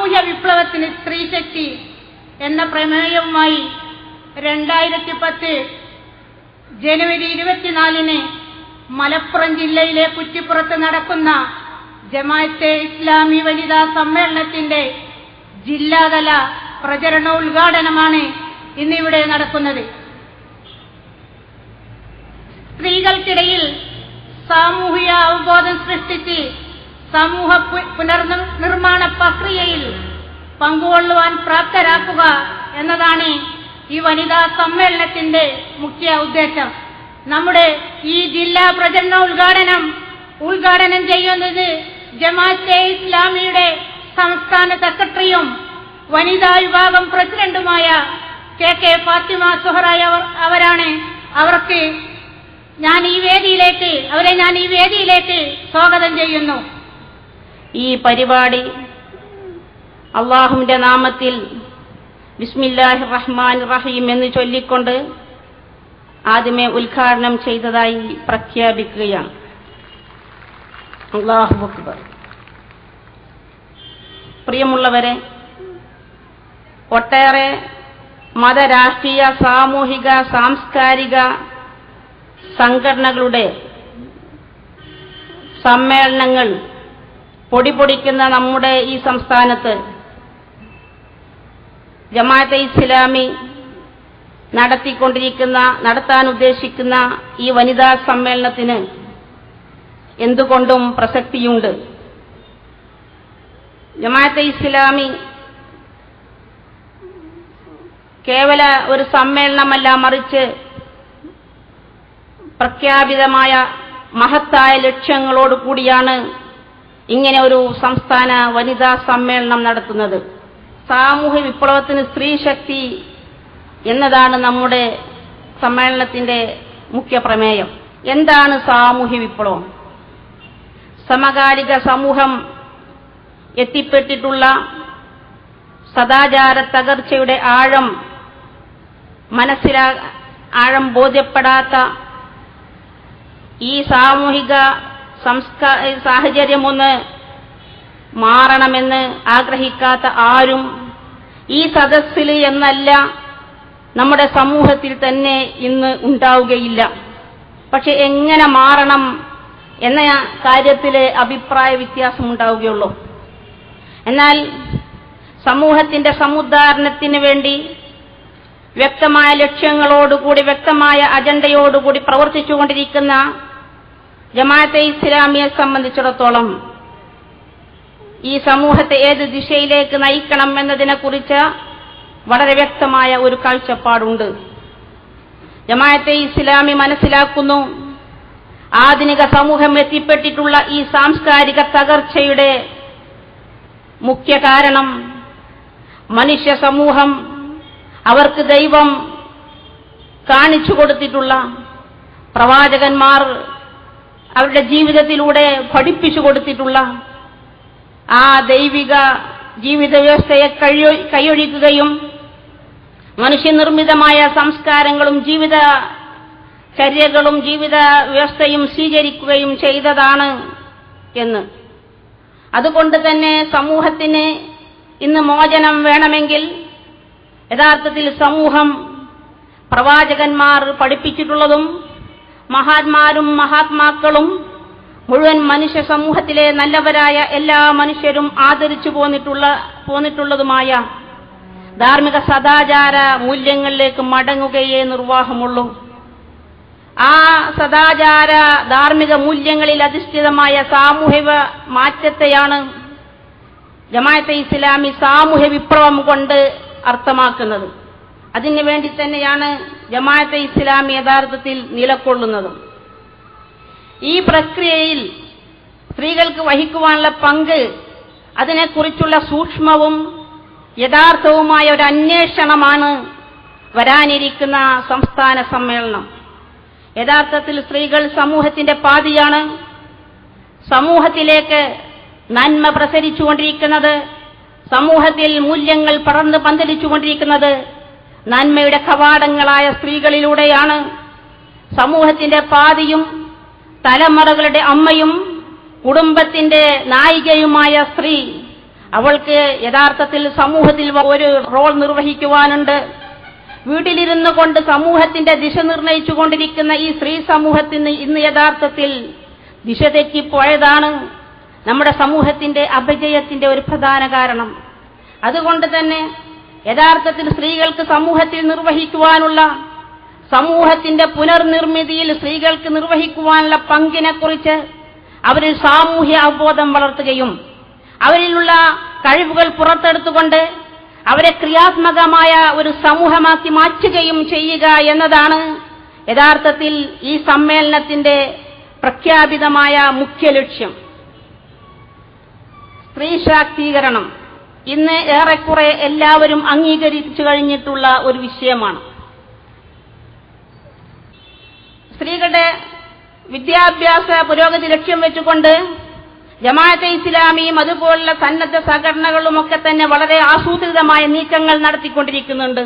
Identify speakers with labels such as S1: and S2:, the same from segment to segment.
S1: സാമൂഹ്യ വിപ്ലവത്തിന് സ്ത്രീശക്തി എന്ന പ്രമേയവുമായി രണ്ടായിരത്തി പത്ത് ജനുവരി ഇരുപത്തിനാലിന് മലപ്പുറം ജില്ലയിലെ കുറ്റിപ്പുറത്ത് നടക്കുന്ന ജമാഅത്തെ ഇസ്ലാമി വനിതാ സമ്മേളനത്തിന്റെ ജില്ലാതല പ്രചരണ ഉദ്ഘാടനമാണ് ഇന്നിവിടെ നടക്കുന്നത്. സ്ത്രീകൾക്കിടയിൽ സാമൂഹിക അവബോധം സൃഷ്ടിച്ച് സമൂഹ പുനർ നിർമ്മാണ പ്രക്രിയയിൽ പങ്കുകൊള്ളുവാൻ പ്രാപ്തരാക്കുക എന്നതാണ് ഈ വനിതാ സമ്മേളനത്തിന്റെ മുഖ്യ ഉദ്ദേശം. നമ്മുടെ ഈ ജില്ലാ പ്രചരണ ഉദ്ഘാടനം ഉദ്ഘാടനം ചെയ്യുന്നത് ജമാഅത്തെ ഇസ്ലാമിയുടെ സംസ്ഥാന സെക്രട്ടറിയും വനിതാ വിഭാഗം പ്രസിഡന്റുമായ കെ കെ ഫാത്തിമ സുഹറായ അവരാണ്. അവർക്ക് ഞാൻ ഈ വേദിയിലേക്ക് അവരെ ഞാൻ ഈ വേദിയിലേക്ക് സ്വാഗതം ചെയ്യുന്നു.
S2: ഈ പരിപാടി അള്ളാഹുവിന്റെ നാമത്തിൽ ബിസ്മില്ലാഹി റഹ്മാൻ റഹീം എന്ന് ചൊല്ലിക്കൊണ്ട് ആദ്യമേ ഉദ്ഘാടനം ചെയ്തതായി പ്രഖ്യാപിക്കുകയാണ്. പ്രിയമുള്ളവരെ ഒട്ടേറെ മതരാഷ്ട്രീയ സാമൂഹിക സാംസ്കാരിക സംഘടനകളുടെ സമ്മേളനങ്ങൾ പൊടിപൊടിക്കുന്ന നമ്മുടെ ഈ സംസ്ഥാനത്ത് ജമാഅത്തെ ഇസ്ലാമി നടത്തിക്കൊണ്ടിരിക്കുന്ന നടത്താൻ ഉദ്ദേശിക്കുന്ന ഈ വനിതാ സമ്മേളനത്തിന് എന്തുകൊണ്ടും പ്രസക്തിയുണ്ട്. ജമാഅത്തെ ഇസ്ലാമി കേവല ഒരു സമ്മേളനമല്ല മറിച്ച് പ്രഖ്യാപിതമായ മഹത്തായ ലക്ഷ്യങ്ങളോട് കൂടിയാണ് ഇങ്ങനെ ഒരു സംസ്ഥാന വനിതാ സമ്മേളനം നടത്തുന്നത്. സാമൂഹ്യ വിപ്ലവത്തിന് സ്ത്രീ ശക്തി എന്നതാണ് നമ്മുടെ സമ്മേളനത്തിന്റെ മുഖ്യ പ്രമേയം. എന്താണ് സാമൂഹ്യ വിപ്ലവം? സമകാലിക സമൂഹം എത്തിപ്പെട്ടിട്ടുള്ള സദാചാര തകർച്ചയുടെ ആഴം മനസ്സിലാ ആഴം ബോധ്യപ്പെടാത്ത ഈ സാമൂഹിക സംസ്കാ സാഹചര്യമൊന്ന് മാറണമെന്ന് ആഗ്രഹിക്കാത്ത ആരും ഈ സദസ്സിൽ എന്നല്ല നമ്മുടെ സമൂഹത്തിൽ തന്നെ ഇന്ന് ഉണ്ടാവുകയില്ല. പക്ഷെ എങ്ങനെ മാറണം എന്ന കാര്യത്തിൽ അഭിപ്രായ വ്യത്യാസം ഉണ്ടാവുകയുള്ളൂ. എന്നാൽ സമൂഹത്തിന്റെ സമുദ്ധാരണത്തിന് വേണ്ടി വ്യക്തമായ ലക്ഷ്യങ്ങളോടുകൂടി വ്യക്തമായ അജണ്ടയോടുകൂടി പ്രവർത്തിച്ചുകൊണ്ടിരിക്കുന്ന ജമാഅത്തെ ഇസ്ലാമിയെ സംബന്ധിച്ചിടത്തോളം ഈ സമൂഹത്തെ ഏത് ദിശയിലേക്ക് നയിക്കണം എന്നതിനെക്കുറിച്ച് വളരെ വ്യക്തമായ ഒരു കാഴ്ചപ്പാടുണ്ട്. ജമാഅത്തെ ഇസ്ലാമി മനസ്സിലാക്കുന്നു. ആധുനിക സമൂഹം എത്തിപ്പെട്ടിട്ടുള്ള ഈ സാംസ്കാരിക തകർച്ചയുടെ മുഖ്യ കാരണം മനുഷ്യ സമൂഹം അവർക്ക് ദൈവം കാണിച്ചു കൊടുത്തിട്ടുള്ള പ്രവാചകന്മാർ അവരുടെ ജീവിതത്തിലൂടെ പഠിപ്പിച്ചു കൊടുത്തിട്ടുള്ള ആ ദൈവിക ജീവിത വ്യവസ്ഥയെ കൈയൊഴിക്കുകയും മനുഷ്യനിർമ്മിതമായ സംസ്കാരങ്ങളും ജീവിത ചര്യകളും ജീവിത വ്യവസ്ഥയും സ്വീകരിക്കുകയും ചെയ്തതാണ് എന്ന്. അതുകൊണ്ട് തന്നെ സമൂഹത്തിന് ഇന്ന് മോചനം വേണമെങ്കിൽ യഥാർത്ഥത്തിൽ സമൂഹം പ്രവാചകന്മാർ പഠിപ്പിച്ചിട്ടുള്ളതും മഹാത്മാരും മഹാത്മാക്കളും മുഴുവൻ മനുഷ്യ സമൂഹത്തിലെ നല്ലവരായ എല്ലാ മനുഷ്യരും ആദരിച്ചു പോന്നിട്ടുള്ള പോന്നിട്ടുള്ളതുമായ ധാർമ്മിക സദാചാര മൂല്യങ്ങളിലേക്ക് മടങ്ങുകയേ നിർവാഹമുള്ളൂ. ആ സദാചാര ധാർമ്മിക മൂല്യങ്ങളിൽ അധിഷ്ഠിതമായ സാമൂഹിക മാറ്റത്തെയാണ് ജമാഅത്തെ ഇസ്ലാമി സാമൂഹ്യ വിപ്ലവം കൊണ്ട് അർത്ഥമാക്കുന്നത്. അതിനു വേണ്ടി തന്നെയാണ് ജമാഅത്തെ ഇസ്ലാമി യഥാർത്ഥത്തിൽ നിലകൊള്ളുന്നതും. ഈ പ്രക്രിയയിൽ സ്ത്രീകൾക്ക് വഹിക്കുവാനുള്ള പങ്ക് അതിനെക്കുറിച്ചുള്ള സൂക്ഷ്മവും യഥാർത്ഥവുമായ ഒരു അന്വേഷണമാണ് വരാനിരിക്കുന്ന സംസ്ഥാന സമ്മേളനം. യഥാർത്ഥത്തിൽ സ്ത്രീകൾ സമൂഹത്തിന്റെ പാതിയാണ്. സമൂഹത്തിലേക്ക് നന്മ പ്രസരിച്ചുകൊണ്ടിരിക്കുന്നത് സമൂഹത്തിൽ മൂല്യങ്ങൾ പടർന്ന് പന്തലിച്ചുകൊണ്ടിരിക്കുന്നത് നന്മയുടെ കവാടങ്ങളായ സ്ത്രീകളിലൂടെയാണ് സമൂഹത്തിന്റെ പാതിയും തലമുറകളുടെ അമ്മയും കുടുംബത്തിന്റെ നായികയുമായ സ്ത്രീ അവൾക്ക് യഥാർത്ഥത്തിൽ സമൂഹത്തിൽ ഒരു റോൾ നിർവഹിക്കുവാനുണ്ട്. വീട്ടിലിരുന്നു കൊണ്ട് സമൂഹത്തിന്റെ ദിശ നിർണയിച്ചുകൊണ്ടിരിക്കുന്ന ഈ സ്ത്രീ സമൂഹത്തിന് ഇന്ന് യഥാർത്ഥത്തിൽ ദിശ തെറ്റിപ്പോയതാണ് നമ്മുടെ സമൂഹത്തിന്റെ അപജയത്തിന്റെ ഒരു പ്രധാന കാരണം. അതുകൊണ്ട് തന്നെ യഥാർത്ഥത്തിൽ സ്ത്രീകൾക്ക് സമൂഹത്തിൽ നിർവഹിക്കുവാനുള്ള സമൂഹത്തിന്റെ പുനർനിർമ്മിതിയിൽ സ്ത്രീകൾക്ക് നിർവഹിക്കുവാനുള്ള പങ്കിനെക്കുറിച്ച് അവരിൽ സാമൂഹ്യ അവബോധം വളർത്തുകയും അവരിലുള്ള കഴിവുകൾ പുറത്തെടുത്തുകൊണ്ട് അവരെ ക്രിയാത്മകമായ ഒരു സമൂഹമാക്കി മാറ്റുകയും ചെയ്യുക എന്നതാണ് യഥാർത്ഥത്തിൽ ഈ സമ്മേളനത്തിന്റെ പ്രഖ്യാപിതമായ മുഖ്യ ലക്ഷ്യം. സ്ത്രീ ശാക്തീകരണം ഇന്ന് ഏറെക്കുറെ എല്ലാവരും അംഗീകരിച്ചു കഴിഞ്ഞിട്ടുള്ള ഒരു വിഷയമാണ്. സ്ത്രീകളുടെ വിദ്യാഭ്യാസ പുരോഗതി ലക്ഷ്യം വെച്ചുകൊണ്ട് ജമാഅത്തെ ഇസ്ലാമിയും അതുപോലുള്ള സന്നദ്ധ സംഘടനകളുമൊക്കെ തന്നെ വളരെ ആസൂത്രിതമായ നീക്കങ്ങൾ നടത്തിക്കൊണ്ടിരിക്കുന്നുണ്ട്.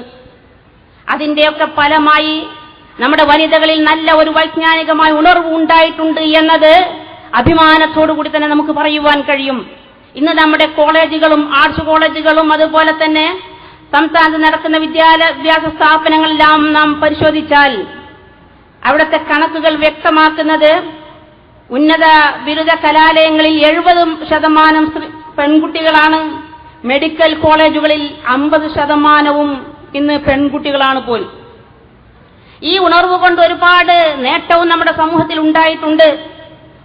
S2: അതിന്റെയൊക്കെ ഫലമായി നമ്മുടെ വനിതകളിൽ നല്ല ഒരു വൈജ്ഞാനികമായ ഉണർവ് ഉണ്ടായിട്ടുണ്ട് എന്നത് അഭിമാനത്തോടുകൂടി തന്നെ നമുക്ക് പറയുവാൻ കഴിയും. ഇന്ന് നമ്മുടെ കോളേജുകളും ആർട്സ് കോളേജുകളും അതുപോലെ തന്നെ സംസ്ഥാനത്ത് നടക്കുന്ന വിദ്യാഭ്യാസ സ്ഥാപനങ്ങളെല്ലാം നാം പരിശോധിച്ചാൽ അവിടുത്തെ കണക്കുകൾ വ്യക്തമാക്കുന്നത് ഉന്നത ബിരുദ കലാലയങ്ങളിൽ എഴുപത് ശതമാനം പെൺകുട്ടികളാണ്. മെഡിക്കൽ കോളേജുകളിൽ അമ്പത് ശതമാനവും ഇന്ന് പെൺകുട്ടികളാണ് പോലും. ഈ ഉണർവ് കൊണ്ട് ഒരുപാട് നേട്ടവും നമ്മുടെ സമൂഹത്തിൽ ഉണ്ടായിട്ടുണ്ട്.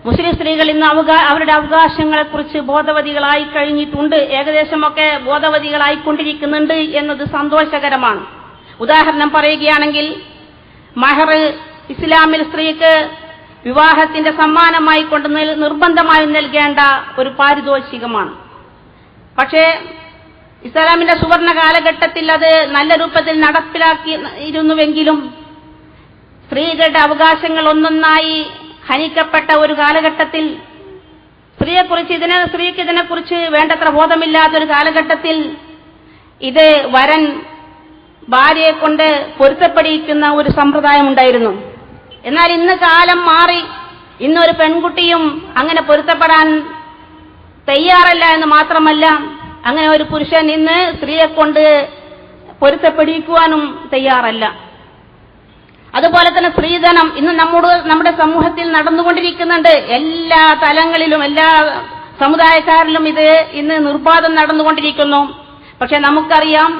S2: മുസ്ലിം സ്ത്രീകൾ ഇന്ന് അവരുടെ അവകാശങ്ങളെക്കുറിച്ച് ബോധവതികളായി കഴിഞ്ഞിട്ടുണ്ട്. ഏകദേശമൊക്കെ ബോധവതികളായിക്കൊണ്ടിരിക്കുന്നുണ്ട് എന്നത് സന്തോഷകരമാണ്. ഉദാഹരണം പറയുകയാണെങ്കിൽ മഹർ ഇസ്ലാമിൽ സ്ത്രീക്ക് വിവാഹത്തിന്റെ സമ്മാനമായി കൊണ്ട് നിർബന്ധമായി നൽകേണ്ട ഒരു പാരിതോഷികമാണ്. പക്ഷേ ഇസ്ലാമിന്റെ സുവർണ കാലഘട്ടത്തിൽ അത് നല്ല രൂപത്തിൽ നടപ്പിലാക്കി ഇരുന്നുവെങ്കിലും സ്ത്രീകളുടെ അവകാശങ്ങൾ ഒന്നൊന്നായി ഹനിക്കപ്പെട്ട ഒരു കാലഘട്ടത്തിൽ സ്ത്രീയെക്കുറിച്ച് ഇതിനെ സ്ത്രീക്ക് ഇതിനെക്കുറിച്ച് വേണ്ടത്ര ബോധമില്ലാത്തൊരു കാലഘട്ടത്തിൽ ഇത് വരൻ ഭാര്യയെ കൊണ്ട് പൊരുത്തപ്പെടിയിക്കുന്ന ഒരു സമ്പ്രദായം ഉണ്ടായിരുന്നു. എന്നാൽ ഇന്ന് കാലം മാറി ഇന്നൊരു പെൺകുട്ടിയും അങ്ങനെ പൊരുത്തപ്പെടാൻ തയ്യാറല്ല എന്ന് മാത്രമല്ല അങ്ങനെ ഒരു പുരുഷൻ ഇന്ന് സ്ത്രീയെ കൊണ്ട് പൊരുത്തപ്പെടിക്കുവാനും തയ്യാറല്ല. അതുപോലെ തന്നെ സ്ത്രീധനം ഇന്ന് നമ്മുടെ നമ്മുടെ സമൂഹത്തിൽ നടന്നുകൊണ്ടിരിക്കുന്നുണ്ട്. എല്ലാ തലങ്ങളിലും എല്ലാ സമുദായക്കാരിലും ഇത് ഇന്ന് നിർബാധം നടന്നുകൊണ്ടിരിക്കുന്നു. പക്ഷെ നമുക്കറിയാം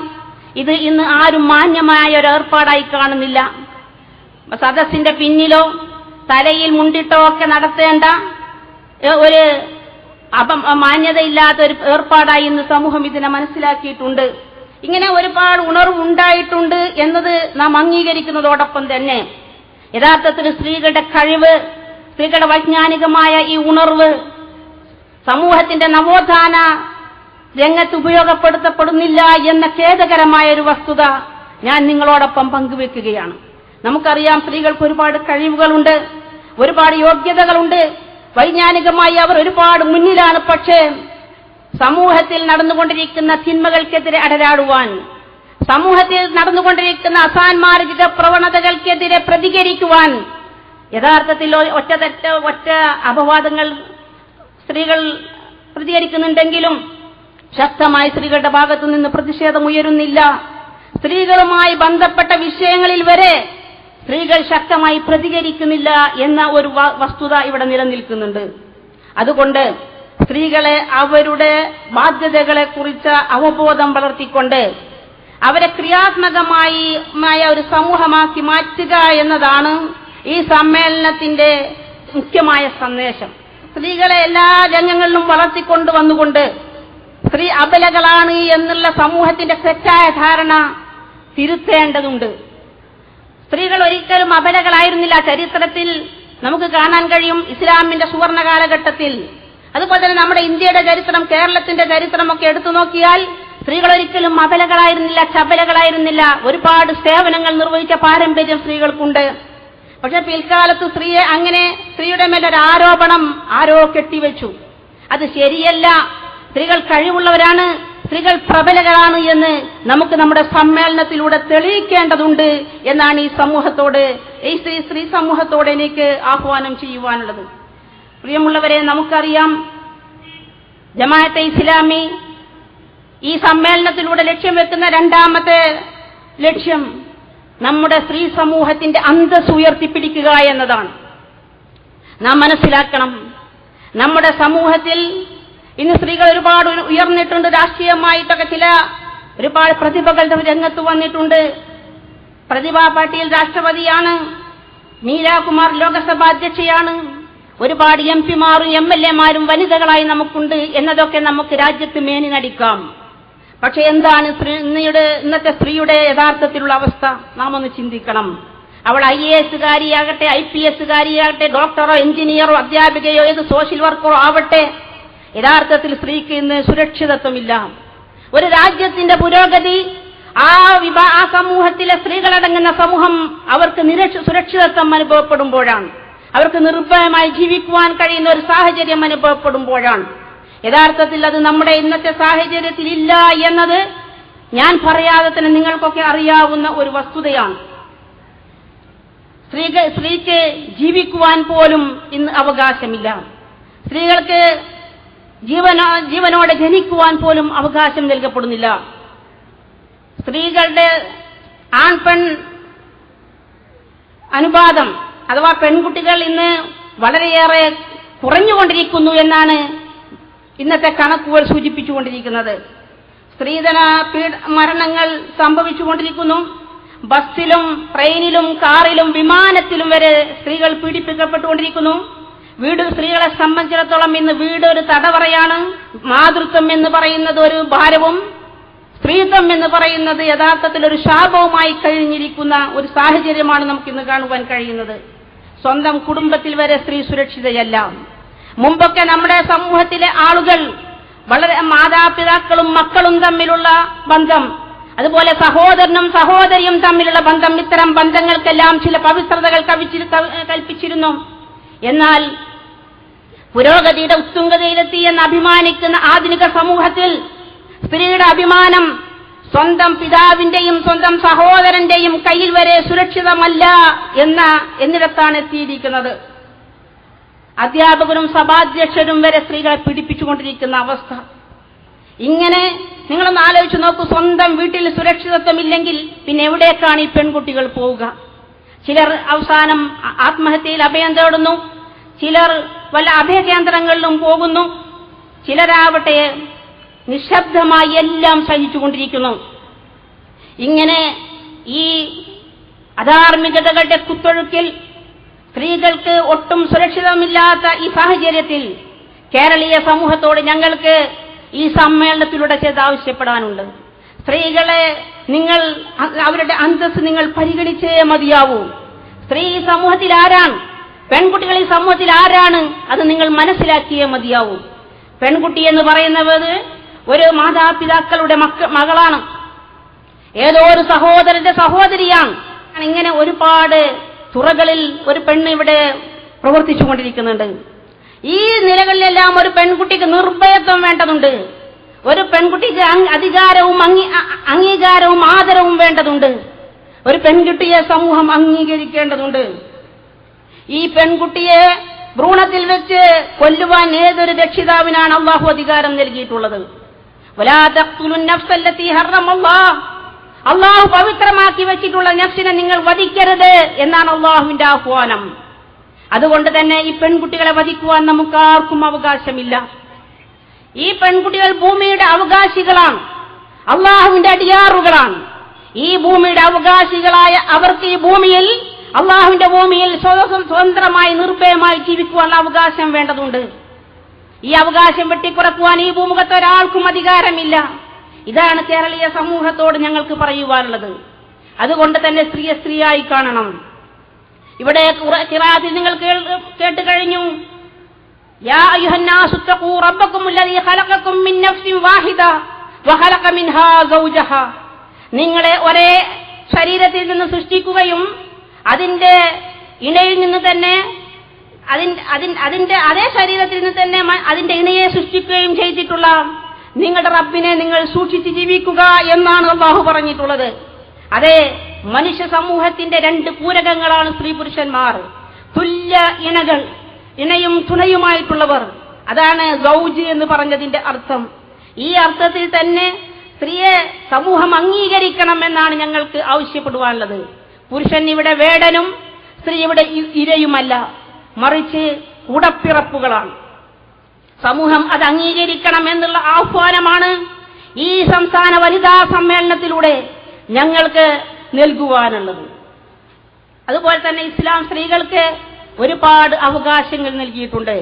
S2: ഇത് ഇന്ന് ആരും മാന്യമായ ഒരു ഏർപ്പാടായി കാണുന്നില്ല. സദസ്സിന്റെ പിന്നിലോ തലയിൽ മുണ്ടിട്ടോ ഒക്കെ നടത്തേണ്ട ഒരു മാന്യതയില്ലാത്ത ഒരു ഏർപ്പാടായി ഇന്ന് സമൂഹം ഇതിനെ മനസ്സിലാക്കിയിട്ടുണ്ട്. ഇങ്ങനെ ഒരുപാട് ഉണർവ് ഉണ്ടായിട്ടുണ്ട് എന്നത് നാം അംഗീകരിക്കുന്നതോടൊപ്പം തന്നെ യഥാർത്ഥത്തിൽ സ്ത്രീകളുടെ കഴിവ് സ്ത്രീകളുടെ വൈജ്ഞാനികമായ ഈ ഉണർവ് സമൂഹത്തിന്റെ നവോത്ഥാന രംഗത്ത് ഉപയോഗപ്പെടുത്തപ്പെടുന്നില്ല എന്ന ഖേദകരമായ ഒരു വസ്തുത ഞാൻ നിങ്ങളോടൊപ്പം പങ്കുവെക്കുകയാണ്. നമുക്കറിയാം സ്ത്രീകൾക്ക് ഒരുപാട് കഴിവുകളുണ്ട് ഒരുപാട് യോഗ്യതകളുണ്ട്. വൈജ്ഞാനികമായി അവർ ഒരുപാട് മുന്നിലാണ്. പക്ഷേ സമൂഹത്തിൽ നടന്നുകൊണ്ടിരിക്കുന്ന തിന്മകൾക്കെതിരെ അടരാടുവാൻ സമൂഹത്തിൽ നടന്നുകൊണ്ടിരിക്കുന്ന അസാൻമാർഗിക പ്രവണതകൾക്കെതിരെ പ്രതികരിക്കുവാൻ യഥാർത്ഥത്തിൽ ഒ- ഒറ്റ തെറ്റ ഒറ്റ അപവാദങ്ങൾ സ്ത്രീകൾ പ്രതികരിക്കുന്നുണ്ടെങ്കിലും ശക്തമായി സ്ത്രീകളുടെ ഭാഗത്തു നിന്ന് പ്രതിഷേധം ഉയരുന്നില്ല. സ്ത്രീകളുമായി ബന്ധപ്പെട്ട വിഷയങ്ങളിൽ വരെ സ്ത്രീകൾ ശക്തമായി പ്രതികരിക്കുന്നില്ല എന്ന ഒരു വസ്തുത ഇവിടെ നിലനിൽക്കുന്നുണ്ട്. അതുകൊണ്ട് സ്ത്രീകളെ അവരുടെ ബാധ്യതകളെ കുറിച്ച് അവബോധം വളർത്തിക്കൊണ്ട് അവരെ ക്രിയാത്മകമായി ഒരു സമൂഹമാക്കി മാറ്റുക എന്നതാണ് ഈ സമ്മേളനത്തിന്റെ മുഖ്യമായ സന്ദേശം. സ്ത്രീകളെ എല്ലാ രംഗങ്ങളിലും വളർത്തിക്കൊണ്ട് വന്നുകൊണ്ട് സ്ത്രീ അബലകളാണ് എന്നുള്ള സമൂഹത്തിന്റെ തെറ്റായ ധാരണ തിരുത്തേണ്ടതുണ്ട്. സ്ത്രീകൾ ഒരിക്കലും അബലകളായിരുന്നില്ല ചരിത്രത്തിൽ നമുക്ക് കാണാൻ കഴിയും ഇസ്ലാമിന്റെ സുവർണ കാലഘട്ടത്തിൽ. അതുപോലെ തന്നെ നമ്മുടെ ഇന്ത്യയുടെ ചരിത്രം കേരളത്തിന്റെ ചരിത്രമൊക്കെ എടുത്തു നോക്കിയാൽ സ്ത്രീകൾ ഒരിക്കലും അബലകളായിരുന്നില്ല ചബലകളായിരുന്നില്ല ഒരുപാട് സേവനങ്ങൾ നിർവഹിച്ച പാരമ്പര്യം സ്ത്രീകൾക്കുണ്ട്. പക്ഷെ പിൽക്കാലത്ത് സ്ത്രീയെ അങ്ങനെ സ്ത്രീയുടെ മേലൊരു ആരോപണം ആരോ കെട്ടിവെച്ചു. അത് ശരിയല്ല. സ്ത്രീകൾ കഴിവുള്ളവരാണ് സ്ത്രീകൾ പ്രബലകളാണ് എന്ന് നമുക്ക് നമ്മുടെ സമ്മേളനത്തിലൂടെ തെളിയിക്കേണ്ടതുണ്ട് എന്നാണ് ഈ സമൂഹത്തോട് ഈ സ്ത്രീ സ്ത്രീ സമൂഹത്തോട് എനിക്ക് ആഹ്വാനം ചെയ്യുവാനുള്ളത്. പ്രിയമുള്ളവരെ നമുക്കറിയാം ജമാഅത്തെ ഇസ്ലാമി ഈ സമ്മേളനത്തിലൂടെ ലക്ഷ്യം വെക്കുന്ന രണ്ടാമത്തെ ലക്ഷ്യം നമ്മുടെ സ്ത്രീ സമൂഹത്തിന്റെ അന്തസ് ഉയർത്തിപ്പിടിക്കുക എന്നതാണ്. നാം മനസ്സിലാക്കണം നമ്മുടെ സമൂഹത്തിൽ ഇന്ന് സ്ത്രീകൾ ഒരുപാട് ഉയർന്നിട്ടുണ്ട് രാഷ്ട്രീയമായിട്ടൊക്കെ ചില ഒരുപാട് പ്രതിഭകളുടെ രംഗത്ത് വന്നിട്ടുണ്ട്. പ്രതിഭാ പാട്ടീൽ രാഷ്ട്രപതിയാണ് മീരാകുമാർ ലോകസഭാ അധ്യക്ഷയാണ് ഒരുപാട് എം പിമാരും എം എൽ എമാരും വനിതകളായി നമുക്കുണ്ട് എന്നതൊക്കെ നമുക്ക് രാജ്യത്ത് മേനി നടിക്കാം. പക്ഷെ എന്താണ് ഇന്നയുടെ ഇന്നത്തെ സ്ത്രീയുടെ യഥാർത്ഥത്തിലുള്ള അവസ്ഥ? നാം ഒന്ന് ചിന്തിക്കണം. അവൾ ഐ എ എസുകാരിയാകട്ടെ ഐ പി എസുകാരിയാകട്ടെ ഡോക്ടറോ എഞ്ചിനീയറോ അധ്യാപികയോ ഏത് സോഷ്യൽ വർക്കറോ ആവട്ടെ യഥാർത്ഥത്തിൽ സ്ത്രീക്ക് ഇന്ന് സുരക്ഷിതത്വമില്ല. ഒരു രാജ്യത്തിന്റെ പുരോഗതി ആ വിഭാ ആ സമൂഹത്തിലെ സ്ത്രീകളടങ്ങുന്ന സമൂഹം അവർക്ക് സുരക്ഷിതത്വം അനുഭവപ്പെടുമ്പോഴാണ്. അവർക്ക് നിർഭയമായി ജീവിക്കുവാൻ കഴിയുന്ന ഒരു സാഹചര്യം അനുഭവപ്പെടുമ്പോഴാണ്. യഥാർത്ഥത്തിൽ അത് നമ്മുടെ ഇന്നത്തെ സാഹചര്യത്തിൽ ഇല്ല എന്നത് ഞാൻ പറയാതെ തന്നെ നിങ്ങൾക്കൊക്കെ അറിയാവുന്ന ഒരു വസ്തുതയാണ്. സ്ത്രീക്ക് സ്ത്രീക്ക് ജീവിക്കുവാൻ പോലും ഇന്ന് അവകാശമില്ല. സ്ത്രീകൾക്ക് ജീവന ജീവനോടെ ജനിക്കുവാൻ പോലും അവകാശം നൽകപ്പെടുന്നില്ല. സ്ത്രീകളുടെ ആൺ പെൺ അനുപാതം അഥവാ പെൺകുട്ടികൾ ഇന്ന് വളരെയേറെ കുറഞ്ഞുകൊണ്ടിരിക്കുന്നു എന്നാണ് ഇന്നത്തെ കണക്കുകൾ സൂചിപ്പിച്ചുകൊണ്ടിരിക്കുന്നത്. സ്ത്രീധന മരണങ്ങൾ സംഭവിച്ചുകൊണ്ടിരിക്കുന്നു. ബസ്സിലും ട്രെയിനിലും കാറിലും വിമാനത്തിലും വരെ സ്ത്രീകൾ പീഡിപ്പിക്കപ്പെട്ടുകൊണ്ടിരിക്കുന്നു. വീട് സ്ത്രീകളെ സംബന്ധിച്ചിടത്തോളം ഇന്ന് വീട് ഒരു തടവറയാണ്. മാതൃത്വം എന്ന് പറയുന്നത് ഒരു ഭാരവും സ്ത്രീത്വം എന്ന് പറയുന്നത് യഥാർത്ഥത്തിൽ ഒരു ശാപവുമായി കഴിഞ്ഞിരിക്കുന്ന ഒരു സാഹചര്യമാണ് നമുക്കിന്ന് കാണുവാൻ കഴിയുന്നത്. സ്വന്തം കുടുംബത്തിൽ വരെ സ്ത്രീ സുരക്ഷിതയല്ല. മുമ്പൊക്കെ നമ്മുടെ സമൂഹത്തിലെ ആളുകൾ വളരെ മാതാപിതാക്കളും മക്കളും തമ്മിലുള്ള ബന്ധം അതുപോലെ സഹോദരനും സഹോദരിയും തമ്മിലുള്ള ബന്ധം ഇത്തരം ബന്ധങ്ങൾക്കെല്ലാം ചില പവിത്രതകൾ കൽപ്പിച്ചിരുന്നു. എന്നാൽ പുരോഗതിയുടെ ഉത്തുംഗതയിലെത്തി എന്ന് അഭിമാനിക്കുന്ന ആധുനിക സമൂഹത്തിൽ സ്ത്രീയുടെ അഭിമാനം സ്വന്തം പിതാവിന്റെയും സ്വന്തം സഹോദരന്റെയും കയ്യിൽ വരെ സുരക്ഷിതമല്ല എന്ന എന്നിടത്താണ് എത്തിയിരിക്കുന്നത്. അധ്യാപകരും സഭാധ്യക്ഷരും വരെ സ്ത്രീകളെ പീഡിപ്പിച്ചുകൊണ്ടിരിക്കുന്ന അവസ്ഥ. ഇങ്ങനെ നിങ്ങളൊന്ന് ആലോചിച്ച് നോക്കൂ സ്വന്തം വീട്ടിൽ സുരക്ഷിതത്വമില്ലെങ്കിൽ പിന്നെ എവിടേക്കാണ് ഈ പെൺകുട്ടികൾ പോവുക? ചിലർ അവസാനം ആത്മഹത്യയിൽ അഭയം തേടുന്നു ചിലർ വല്ല അഭയകേന്ദ്രങ്ങളിലും പോകുന്നു ചിലരാവട്ടെ നിശബ്ദമായി എല്ലാം സഹിച്ചുകൊണ്ടിരിക്കുന്നു ഇങ്ങനെ ഈ അധാർമികതകളുടെ കുത്തൊഴുക്കിൽ സ്ത്രീകൾക്ക് ഒട്ടും സുരക്ഷിതമില്ലാത്ത ഈ സാഹചര്യത്തിൽ കേരളീയ സമൂഹത്തോട് ഞങ്ങൾക്ക് ഈ സമ്മേളനത്തിലൂടെ ചെയ്ത് ആവശ്യപ്പെടാനുണ്ട്. സ്ത്രീകളെ നിങ്ങൾ അവരുടെ അന്തസ് നിങ്ങൾ പരിഗണിച്ചേ മതിയാവൂ. സ്ത്രീ ഈ സമൂഹത്തിൽ ആരാണ്? പെൺകുട്ടികൾ ഈ സമൂഹത്തിൽ ആരാണ്? അത് നിങ്ങൾ മനസ്സിലാക്കിയേ മതിയാവൂ. പെൺകുട്ടി എന്ന് പറയുന്നത് ഒരു മാതാപിതാക്കളുടെ മകളാണ്. ഏതോ ഒരു സഹോദരന്റെ സഹോദരിയാണ്. ഇങ്ങനെ ഒരുപാട് തുറകളിൽ ഒരു പെണ്ണ് ഇവിടെ പ്രവർത്തിച്ചുകൊണ്ടിരിക്കുന്നുണ്ട്. ഈ നിലകളിലെല്ലാം ഒരു പെൺകുട്ടിക്ക് നിർഭയത്വം വേണ്ടതുണ്ട്. ഒരു പെൺകുട്ടിക്ക് അധികാരവും അംഗീകാരവും ആദരവും വേണ്ടതുണ്ട്. ഒരു പെൺകുട്ടിയെ സമൂഹം അംഗീകരിക്കേണ്ടതുണ്ട്. ഈ പെൺകുട്ടിയെ ഭ്രൂണത്തിൽ വെച്ച് കൊല്ലുവാൻ ഏതൊരു രക്ഷിതാവിനാണ് അള്ളാഹു അധികാരം നൽകിയിട്ടുള്ളത്? അള്ളാഹു പവിത്രമാക്കി വെച്ചിട്ടുള്ള നഫ്സിനെ നിങ്ങൾ വധിക്കരുത് എന്നാണ് അള്ളാഹുവിന്റെ ആഹ്വാനം. അതുകൊണ്ട് തന്നെ ഈ പെൺകുട്ടികളെ വധിക്കുവാൻ നമുക്ക് ആർക്കും അവകാശമില്ല. ഈ പെൺകുട്ടികൾ ഭൂമിയുടെ അവകാശികളാണ്. അള്ളാഹുവിന്റെ അടിയാറുകളാണ്. ഈ ഭൂമിയുടെ അവകാശികളായ അവർക്ക് ഈ ഭൂമിയിൽ അള്ളാഹുവിന്റെ ഭൂമിയിൽ സ്വതം സ്വതന്ത്രമായി നിർഭയമായി ജീവിക്കുവാനുള്ള അവകാശം വേണ്ടതുണ്ട്. ഈ അവകാശം വെട്ടിക്കുറക്കുവാൻ ഈ ഭൂമുഖത്ത് ഒരാൾക്കും അധികാരമില്ല. ഇതാണ് കേരളീയ സമൂഹത്തോട് ഞങ്ങൾക്ക് പറയുവാനുള്ളത്. അതുകൊണ്ട് തന്നെ സ്ത്രീയെ സ്ത്രീയായി കാണണം. ഇവിടെ നിങ്ങൾ കേട്ട് കഴിഞ്ഞു. നിങ്ങളെ ഒരേ ശരീരത്തിൽ നിന്ന് സൃഷ്ടിക്കുകയും അതിന്റെ ഇണയിൽ നിന്ന് തന്നെ അതിൻ- അതിന്റെ അതേ ശരീരത്തിൽ നിന്ന് തന്നെ അതിന്റെ ഇണയെ സൃഷ്ടിക്കുകയും ചെയ്തിട്ടുള്ള നിങ്ങളുടെ റബ്ബിനെ നിങ്ങൾ സൂക്ഷിച്ച് ജീവിക്കുക എന്നാണ് അള്ളാഹു പറഞ്ഞിട്ടുള്ളത്. അതെ മനുഷ്യ സമൂഹത്തിന്റെ രണ്ട് പൂരകങ്ങളാണ് സ്ത്രീ പുരുഷന്മാർ. തുല്യ ഇണകൾ ഇണയും തുണയുമായിട്ടുള്ളവർ. അതാണ് ഗൗജ് എന്ന് പറഞ്ഞതിന്റെ അർത്ഥം. ഈ അർത്ഥത്തിൽ തന്നെ സ്ത്രീയെ സമൂഹം അംഗീകരിക്കണം എന്നാണ് ഞങ്ങൾക്ക് ആവശ്യപ്പെടുവാനുള്ളത്. പുരുഷൻ ഇവിടെ വേടനും സ്ത്രീ ഇവിടെ ഇരയുമല്ല. മറിച്ച് കൂടപ്പിറപ്പുകളാണ്. സമൂഹം അത് അംഗീകരിക്കണം എന്നുള്ള ആഹ്വാനമാണ് ഈ സംസ്ഥാന വനിതാ സമ്മേളനത്തിലൂടെ ഞങ്ങൾക്ക് നൽകുവാനുള്ളത്. അതുപോലെ തന്നെ ഇസ്ലാം സ്ത്രീകൾക്ക് ഒരുപാട് അവകാശങ്ങൾ നൽകിയിട്ടുണ്ട്.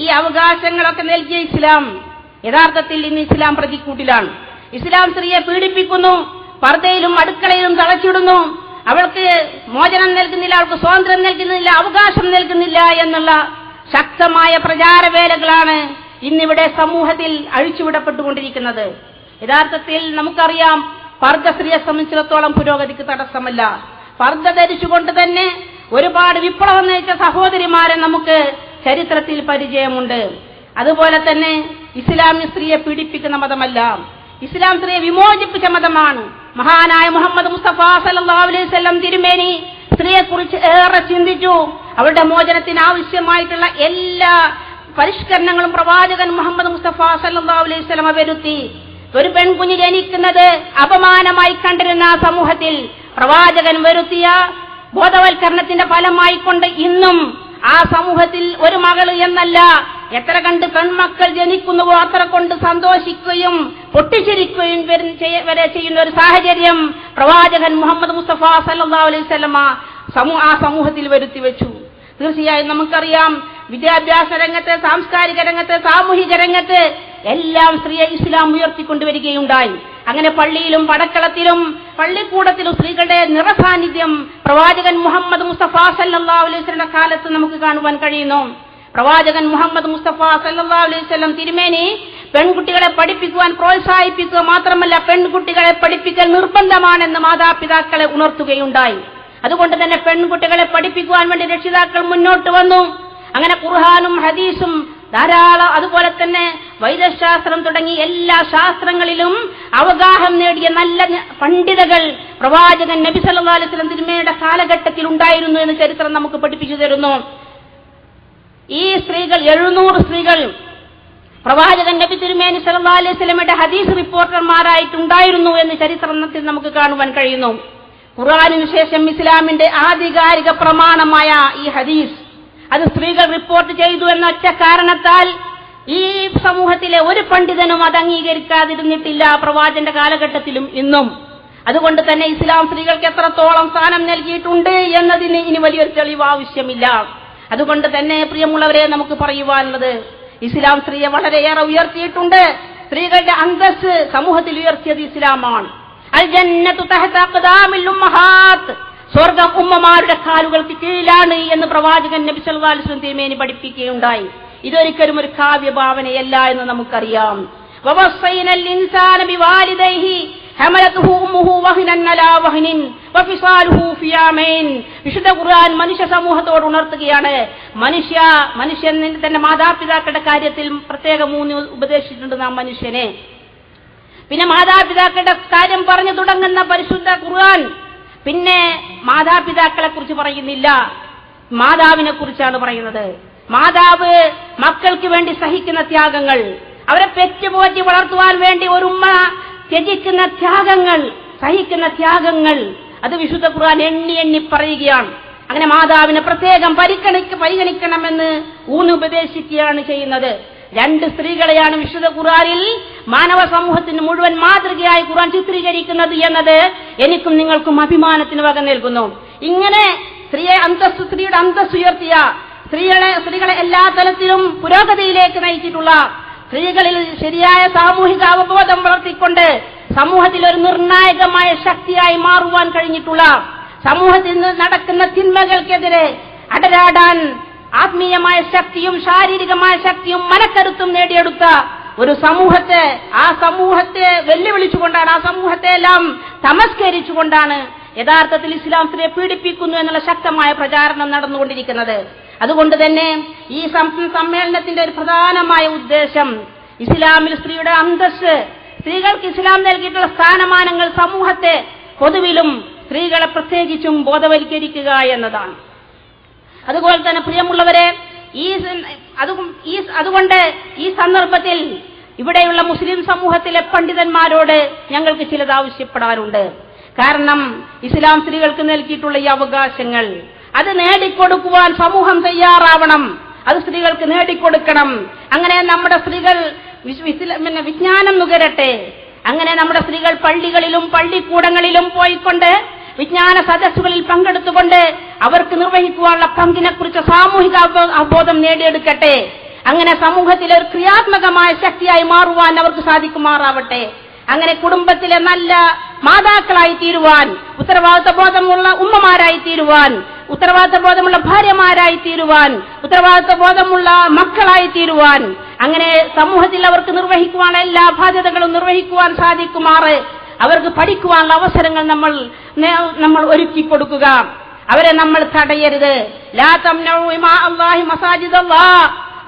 S2: ഈ അവകാശങ്ങളൊക്കെ നൽകിയ ഇസ്ലാം യഥാർത്ഥത്തിൽ ഇന്ന് ഇസ്ലാം പ്രതിക്കൂട്ടിലാണ്. ഇസ്ലാം സ്ത്രീയെ പീഡിപ്പിക്കുന്നു പർദ്ദയിലും അടുക്കളയിലും തളച്ചിടുന്നു അവൾക്ക് മോചനം നൽകുന്നില്ല അവൾക്ക് സ്വാതന്ത്ര്യം നൽകുന്നില്ല അവകാശം നൽകുന്നില്ല എന്നുള്ള ശക്തമായ പ്രചാരവേലകളാണ് ഇന്നിവിടെ സമൂഹത്തിൽ അഴിച്ചുവിടപ്പെട്ടുകൊണ്ടിരിക്കുന്നത്. യഥാർത്ഥത്തിൽ നമുക്കറിയാം പർദ്ദ സ്ത്രീയെ സംബന്ധിച്ചിടത്തോളം പുരോഗതിക്ക് തടസ്സമല്ല. പർദ്ധ ധരിച്ചുകൊണ്ട് തന്നെ ഒരുപാട് വിപ്ലവം നയിച്ച സഹോദരിമാരെ നമുക്ക് ചരിത്രത്തിൽ പരിചയമുണ്ട്. അതുപോലെ തന്നെ ഇസ്ലാമി സ്ത്രീയെ പീഡിപ്പിക്കുന്ന മതമല്ല. ഇസ്ലാം സ്ത്രീയെ വിമോചിപ്പിച്ച മതമാണ്. മഹാനായ മുഹമ്മദ് മുസ്തഫ വസല്ലം തിരുമേനി സ്ത്രീയെക്കുറിച്ച് ഏറെ ചിന്തിച്ചു. അവരുടെ മോചനത്തിന് ആവശ്യമായിട്ടുള്ള എല്ലാ പരിഷ്കരണങ്ങളും പ്രവാചകൻ മുഹമ്മദ് മുസ്തഫ സല്ലല്ലാഹു അലൈഹി വസല്ലം വരുത്തി. ഒരു പെൺകുഞ്ഞ് ജനിക്കുന്നത് അപമാനമായി കണ്ടിരുന്ന സമൂഹത്തിൽ പ്രവാചകൻ വരുത്തിയ ബോധവൽക്കരണത്തിന്റെ ഫലമായിക്കൊണ്ട് ഇന്നും ആ സമൂഹത്തിൽ ഒരു മകൾ എന്നല്ല എത്ര കണ്ട് പെൺമക്കൾ ജനിക്കുന്നുവോ അത്ര കൊണ്ട് സന്തോഷിക്കുകയും പൊട്ടിച്ചിരിക്കുകയും വരും ചെയ്യുന്ന ഒരു സാഹചര്യം പ്രവാചകൻ മുഹമ്മദ് മുസ്തഫ സല്ലല്ലാഹു അലൈഹി വസല്ലമ സമൂ- ആ സമൂഹത്തിൽ വരുത്തി വെച്ചു. തീർച്ചയായും നമുക്കറിയാം വിദ്യാഭ്യാസ രംഗത്ത് സാംസ്കാരിക രംഗത്ത് സാമൂഹിക രംഗത്ത് എല്ലാം സ്ത്രീയെ ഇസ്ലാം ഉയർത്തിക്കൊണ്ടുവരികയുണ്ടായി. അങ്ങനെ പള്ളിയിലും പടക്കളത്തിലും പള്ളിക്കൂടത്തിലും സ്ത്രീകളുടെ നിറസാന്നിധ്യം പ്രവാചകൻ മുഹമ്മദ് മുസ്തഫ അലൈഹി വസല്ലമയുടെ കാലത്ത് നമുക്ക് കാണുവാൻ കഴിയുന്നു. പ്രവാചകൻ മുഹമ്മദ് മുസ്തഫ വസല്ലം തിരുമേനി പെൺകുട്ടികളെ പഠിപ്പിക്കുവാൻ പ്രോത്സാഹിപ്പിക്കുക മാത്രമല്ല പെൺകുട്ടികളെ പഠിപ്പിക്കൽ നിർബന്ധമാണെന്ന് മാതാപിതാക്കളെ ഉണർത്തുകയുണ്ടായി. അതുകൊണ്ട് തന്നെ പെൺകുട്ടികളെ പഠിപ്പിക്കുവാൻ വേണ്ടി രക്ഷിതാക്കൾ മുന്നോട്ട് വന്നു. അങ്ങനെ ഖുർഹാനും ഹദീസും ധാരാളം അതുപോലെ തന്നെ വൈദ്യശാസ്ത്രം തുടങ്ങി എല്ലാ ശാസ്ത്രങ്ങളിലും അവഗാഹം നേടിയ നല്ല പണ്ഡിതകൾ പ്രവാചകൻ നബി സല്ലല്ലാഹു അലൈഹി വസല്ലം തിരുമേനിയുടെ കാലഘട്ടത്തിൽ ഉണ്ടായിരുന്നു എന്ന് ചരിത്രം നമുക്ക് പഠിപ്പിച്ചു തരുന്നു. ഈ സ്ത്രീകൾ എഴുന്നൂറ് സ്ത്രീകൾ പ്രവാചകൻ നബി തിരുമേനി സല്ലാ അലൈഹി സ്വലമയുടെ ഹദീസ് റിപ്പോർട്ടർമാരായിട്ടുണ്ടായിരുന്നു എന്ന് ചരിത്രത്തിൽ നമുക്ക് കാണുവാൻ കഴിയുന്നു. ഖുറാനിന് ശേഷം ഇസ്ലാമിന്റെ ആധികാരിക പ്രമാണമായ ഈ ഹദീസ് അത് സ്ത്രീകൾ റിപ്പോർട്ട് ചെയ്തു എന്ന ഒറ്റ കാരണത്താൽ ഈ സമൂഹത്തിലെ ഒരു പണ്ഡിതനും അത് അംഗീകരിക്കാതിരുന്നിട്ടില്ല പ്രവാചന്റെ കാലഘട്ടത്തിലും ഇന്നും. അതുകൊണ്ട് തന്നെ ഇസ്ലാം സ്ത്രീകൾക്ക് എത്രത്തോളം സ്ഥാനം നൽകിയിട്ടുണ്ട് എന്നതിന് ഇനി വലിയൊരു തെളിവ് ആവശ്യമില്ല അതുകൊണ്ട് തന്നെ പ്രിയമുള്ളവരെ നമുക്ക് പറയുവാനുള്ളത് ഇസ്ലാം സ്ത്രീയെ വളരെയേറെ ഉയർത്തിയിട്ടുണ്ട്. സ്ത്രീകളുടെ അന്തസ് സമൂഹത്തിൽ ഉയർത്തിയത് ഇസ്ലാമാണ്. സ്വർഗം ഉമ്മമാരുടെ കാലുകൾക്ക് കീഴിലാണ് എന്ന് പ്രവാചകൻ നബി വസല്ലം തിരുമേനി പഠിപ്പിക്കുകയുണ്ടായി. ഇതൊരിക്കലും ഒരു കാവ്യഭാവനയല്ല എന്ന് നമുക്കറിയാം. ഹമലത്തുഹു ഉമ്മുഹു വഹിനൻ അലാ വഹിനിൻ വഫിസാലുഹു ഫിയാമൈൻ. വിശുദ്ധ ഖുർആൻ മനുഷ്യ സമൂഹത്തോട് ഉണർത്തുകയാണ്. മനുഷ്യ മനുഷ്യൻ തന്റെ മാതാപിതാക്കളുടെ കാര്യത്തിൽ പ്രത്യേക മൂന്ന് ഉപദേശിച്ചിട്ടുണ്ട് നാം മനുഷ്യനെ. പിന്നെ മാതാപിതാക്കളുടെ കാര്യം പറഞ്ഞു തുടങ്ങുന്ന പരിശുദ്ധ ഖുർആൻ പിന്നെ മാതാപിതാക്കളെ കുറിച്ച് പറയുന്നില്ല. മാതാവിനെ കുറിച്ചാണ് പറയുന്നത്. മാതാവ് മക്കൾക്ക് വേണ്ടി സഹിക്കുന്ന ത്യാഗങ്ങൾ അവരെ പെറ്റുപോറ്റി വളർത്തുവാൻ വേണ്ടി ഒരു ഉമ്മ ത്യജിക്കുന്ന ത്യാഗങ്ങൾ സഹിക്കുന്ന ത്യാഗങ്ങൾ അത് വിശുദ്ധ ഖുർആൻ എണ്ണി എണ്ണി പറയുകയാണ്. അങ്ങനെ മാതാവിനെ പ്രത്യേകം പരിഗണിക്ക പരിഗണിക്കണമെന്ന് ഊന്ന് ഉപദേശിക്കുകയാണ് ചെയ്യുന്നത്. രണ്ട് സ്ത്രീകളെയാണ് വിശുദ്ധ ഖുറാനിൽ മാനവ സമൂഹത്തിന് മുഴുവൻ മാതൃകയായി ഖുറാൻ ചിത്രീകരിക്കുന്നത് എന്നത് എനിക്കും നിങ്ങൾക്കും അഭിമാനത്തിന് വക നൽകുന്നു. ഇങ്ങനെ സ്ത്രീയെ അന്തസ് സ്ത്രീയുടെ അന്തസ്സുയർത്തിയ സ്ത്രീകളെ സ്ത്രീകളെ എല്ലാ തലത്തിലും പുരോഗതിയിലേക്ക് നയിച്ചിട്ടുള്ള സ്ത്രീകളിൽ ശരിയായ സാമൂഹിക അവബോധം വളർത്തിക്കൊണ്ട് സമൂഹത്തിൽ ഒരു നിർണായകമായ ശക്തിയായി മാറുവാൻ കഴിഞ്ഞിട്ടുള്ള സമൂഹത്തിൽ നടക്കുന്ന തിന്മകൾക്കെതിരെ അടരാടാൻ ആത്മീയമായ ശക്തിയും ശാരീരികമായ ശക്തിയും മനക്കരുത്തും നേടിയെടുത്ത ഒരു സമൂഹത്തെ ആ സമൂഹത്തെ വെല്ലുവിളിച്ചുകൊണ്ടാണ് ആ സമൂഹത്തെ എല്ലാം തമസ്കരിച്ചുകൊണ്ടാണ് യഥാർത്ഥത്തിൽ ഇസ്ലാം സ്ത്രീയെ പീഡിപ്പിക്കുന്നു എന്നുള്ള ശക്തമായ പ്രചാരണം നടന്നുകൊണ്ടിരിക്കുന്നത്. അതുകൊണ്ട് തന്നെ ഈ സമ്മേളനത്തിന്റെ ഒരു പ്രധാനമായ ഉദ്ദേശം ഇസ്ലാമിൽ സ്ത്രീയുടെ അന്തസ് സ്ത്രീകൾക്ക് ഇസ്ലാം നൽകിയിട്ടുള്ള സ്ഥാനമാനങ്ങൾ സമൂഹത്തെ പൊതുവിലും സ്ത്രീകളെ പ്രത്യേകിച്ചും ബോധവൽക്കരിക്കുക എന്നതാണ്. അതുപോലെ തന്നെ പ്രിയമുള്ളവരെ ഈ അതുകൊണ്ട് ഈ സന്ദർഭത്തിൽ ഇവിടെയുള്ള മുസ്ലിം സമൂഹത്തിലെ പണ്ഡിതന്മാരോട് ഞങ്ങൾക്ക് ചിലത് ആവശ്യപ്പെടാറുണ്ട്. കാരണം ഇസ്ലാം സ്ത്രീകൾക്ക് നൽകിയിട്ടുള്ള ഈ അവകാശങ്ങൾ അത് നേടിക്കൊടുക്കുവാൻ സമൂഹം തയ്യാറാവണം. അത് സ്ത്രീകൾക്ക് നേടിക്കൊടുക്കണം. അങ്ങനെ നമ്മുടെ സ്ത്രീകൾ പിന്നെ വിജ്ഞാനം നുകരട്ടെ. അങ്ങനെ നമ്മുടെ സ്ത്രീകൾ പള്ളികളിലും പള്ളിക്കൂടങ്ങളിലും പോയിക്കൊണ്ട് വിജ്ഞാന സദസ്സുകളിൽ പങ്കെടുത്തുകൊണ്ട് അവർക്ക് നിർവഹിക്കുവാനുള്ള പങ്കിനെക്കുറിച്ച് സാമൂഹിക അവബോ- അവബോധം നേടിയെടുക്കട്ടെ. അങ്ങനെ സമൂഹത്തിലെ ഒരു ക്രിയാത്മകമായ ശക്തിയായി മാറുവാൻ അവർക്ക് സാധിക്കുമാറാവട്ടെ. അങ്ങനെ കുടുംബത്തിലെ നല്ല മാതാക്കളായി തീരുവാൻ ഉത്തരവാദിത്ത ബോധമുള്ള ഉമ്മമാരായി തീരുവാൻ ഉത്തരവാദിത്ത ബോധമുള്ള ഭാര്യമാരായി തീരുവാൻ ഉത്തരവാദിത്ത ബോധമുള്ള മക്കളായി തീരുവാൻ അങ്ങനെ സമൂഹത്തിൽ അവർക്ക് നിർവഹിക്കുവാനുള്ള എല്ലാ ബാധ്യതകളും നിർവഹിക്കുവാൻ സാധിക്കുമാറ്. അവർക്ക് പഠിക്കുവാനുള്ള അവസരങ്ങൾ നമ്മൾ നമ്മൾ ഒരുക്കി കൊടുക്കുക അവരെ നമ്മൾ തടയരുത്. ലാ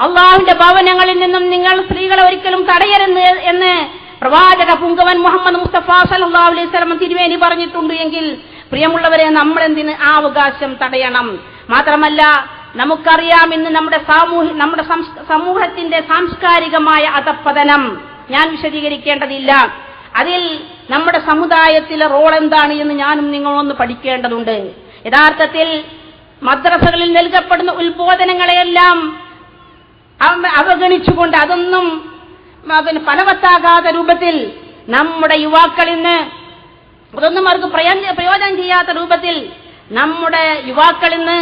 S2: അള്ളാഹുവിന്റെ ഭവനങ്ങളിൽ നിന്നും നിങ്ങൾ സ്ത്രീകളെ ഒരിക്കലും തടയരുത് എന്ന് പ്രവാചക പുങ്കവൻ മുഹമ്മദ് മുസ്തഫ സല്ലല്ലാഹു അലൈഹി വസല്ലം തിരുവേനി പറഞ്ഞിട്ടുണ്ട് എങ്കിൽ പ്രിയമുള്ളവരെ നമ്മൾ എന്തിന് ആ അവകാശം തടയണം? മാത്രമല്ല നമുക്കറിയാം ഇന്ന് നമ്മുടെ സാമൂഹ്യ നമ്മുടെ സമൂഹത്തിന്റെ സാംസ്കാരികമായ അധപ്പതനം ഞാൻ വിശദീകരിക്കേണ്ടതില്ല. അതിൽ നമ്മുടെ സമുദായത്തിലെ റോൾ എന്താണ് എന്ന് ഞാനും നിങ്ങളൊന്ന് പഠിക്കേണ്ടതുണ്ട്. യഥാർത്ഥത്തിൽ മദ്രസകളിൽ നൽകപ്പെടുന്ന ഉത്ബോധനങ്ങളെയെല്ലാം അവ- അവഗണിച്ചുകൊണ്ട് അതൊന്നും പലവത്താകാത്ത രൂപത്തിൽ നമ്മുടെ യുവാക്കൾ ഇന്ന് അതൊന്നും അവർക്ക് പ്രയോജനം ചെയ്യാത്ത രൂപത്തിൽ നമ്മുടെ യുവാക്കൾ ഇന്ന്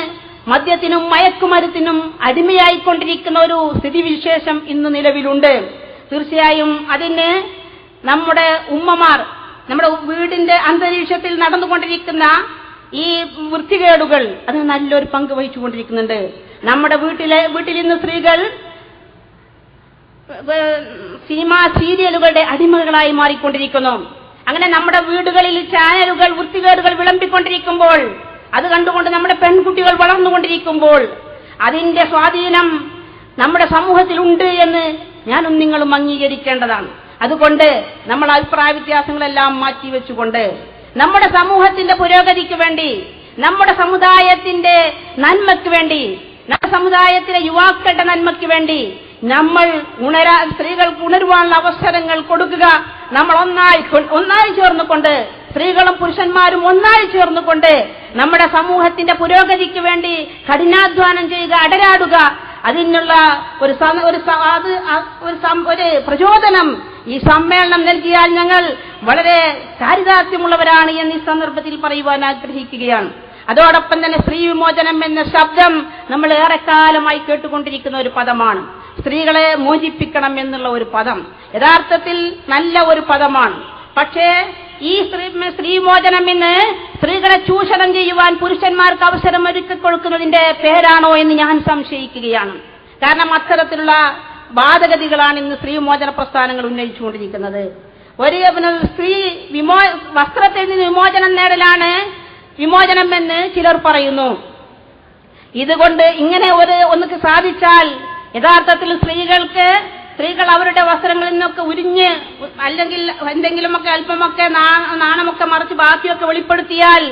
S2: മദ്യത്തിനും മയക്കുമരുത്തിനും അടിമയായിക്കൊണ്ടിരിക്കുന്ന ഒരു സ്ഥിതിവിശേഷം ഇന്ന് നിലവിലുണ്ട്. തീർച്ചയായും അതിന് നമ്മുടെ ഉമ്മമാർ നമ്മുടെ വീടിന്റെ അന്തരീക്ഷത്തിൽ നടന്നുകൊണ്ടിരിക്കുന്ന ഈ വൃത്തികേടുകൾ അതിന് നല്ലൊരു പങ്ക് വഹിച്ചുകൊണ്ടിരിക്കുന്നുണ്ട്. നമ്മുടെ വീട്ടിലെ വീട്ടിൽ ഇന്ന് സ്ത്രീകൾ സിനിമ സീരിയലുകളുടെ അടിമകളായി മാറിക്കൊണ്ടിരിക്കുന്നു. അങ്ങനെ നമ്മുടെ വീടുകളിൽ ചാനലുകൾ വൃത്തികേടുകൾ വിളമ്പിക്കൊണ്ടിരിക്കുമ്പോൾ അത് കണ്ടുകൊണ്ട് നമ്മുടെ പെൺകുട്ടികൾ വളർന്നുകൊണ്ടിരിക്കുമ്പോൾ അതിന്റെ സ്വാധീനം നമ്മുടെ സമൂഹത്തിലുണ്ട് എന്ന് ഞാനും നിങ്ങളും അംഗീകരിക്കേണ്ടതാണ്. അതുകൊണ്ട് നമ്മൾ അഭിപ്രായ വ്യത്യാസങ്ങളെല്ലാം മാറ്റിവെച്ചുകൊണ്ട് നമ്മുടെ സമൂഹത്തിന്റെ പുരോഗതിക്ക് വേണ്ടി നമ്മുടെ സമുദായത്തിന്റെ നന്മയ്ക്ക് വേണ്ടി നമ്മുടെ സമുദായത്തിലെ യുവാക്കളുടെ നന്മയ്ക്ക് വേണ്ടി നമ്മൾ ഉണരാൻ സ്ത്രീകൾക്ക് ഉണരുവാനുള്ള അവസരങ്ങൾ കൊടുക്കുക. നമ്മൾ ഒന്നായി ഒന്നായി ചേർന്നുകൊണ്ട് സ്ത്രീകളും പുരുഷന്മാരും ഒന്നായി ചേർന്നുകൊണ്ട് നമ്മുടെ സമൂഹത്തിന്റെ പുരോഗതിക്ക് വേണ്ടി കഠിനാധ്വാനം ചെയ്യുക അടരാടുക. അതിനുള്ള ഒരു ഒരു അത് ഒരു പ്രചോദനം ഈ സമ്മേളനം നൽകിയാൽ ഞങ്ങൾ വളരെ ചാരിതാർത്ഥ്യമുള്ളവരാണ് എന്ന് ഈ സന്ദർഭത്തിൽ പറയുവാൻ ആഗ്രഹിക്കുകയാണ്. അതോടൊപ്പം തന്നെ സ്ത്രീ വിമോചനം എന്ന ശബ്ദം നമ്മൾ ഏറെക്കാലമായി കേട്ടുകൊണ്ടിരിക്കുന്ന ഒരു പദമാണ്. സ്ത്രീകളെ മോചിപ്പിക്കണം എന്നുള്ള ഒരു പദം. യഥാർത്ഥത്തിൽ നല്ല ഒരു പദമാണ്. പക്ഷേ ഈ സ്ത്രീ സ്ത്രീമോചനം ഇന്ന് സ്ത്രീകളെ ചൂഷണം ചെയ്യുവാൻ പുരുഷന്മാർക്ക് അവസരം ഒരുക്കി കൊടുക്കുന്നതിന്റെ പേരാണോ എന്ന് ഞാൻ സംശയിക്കുകയാണ്. കാരണം അത്തരത്തിലുള്ള വാദഗതികളാണ് ഇന്ന് സ്ത്രീമോചന പ്രസ്ഥാനങ്ങൾ ഉന്നയിച്ചുകൊണ്ടിരിക്കുന്നത്. ഒരു സ്ത്രീ വിമോ വസ്ത്രത്തിൽ നിന്ന് വിമോചനം നേടലാണ് വിമോചനം എന്ന് ചിലർ പറയുന്നു. ഇതുകൊണ്ട് ഇങ്ങനെ ഒരു ഒന്നിക്ക് സാധിച്ചാൽ യഥാർത്ഥത്തിൽ സ്ത്രീകൾക്ക് സ്ത്രീകൾ അവരുടെ വസ്ത്രങ്ങളിൽ നിന്നൊക്കെ ഉരിഞ്ഞ് അല്ലെങ്കിൽ എന്തെങ്കിലുമൊക്കെ അല്പമൊക്കെ നാണമൊക്കെ മറിച്ച് ബാക്കിയൊക്കെ വെളിപ്പെടുത്തിയാൽ